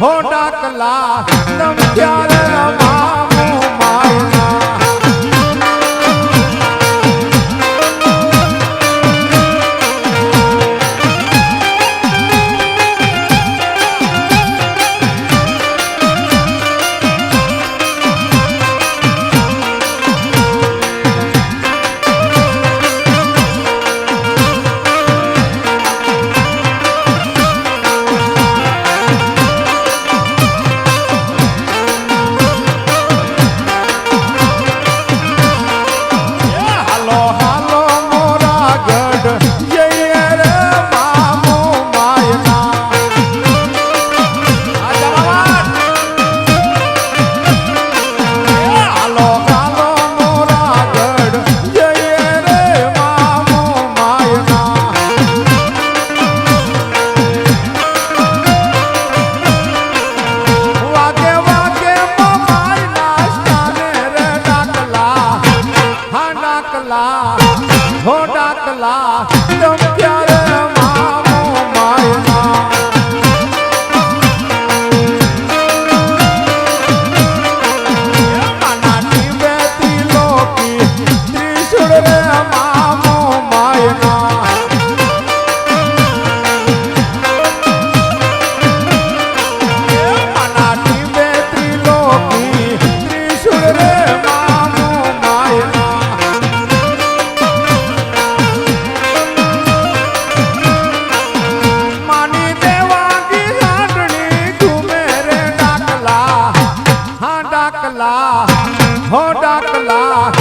હો ડાકલા તમ ડાકલા હો હો ડાકલા.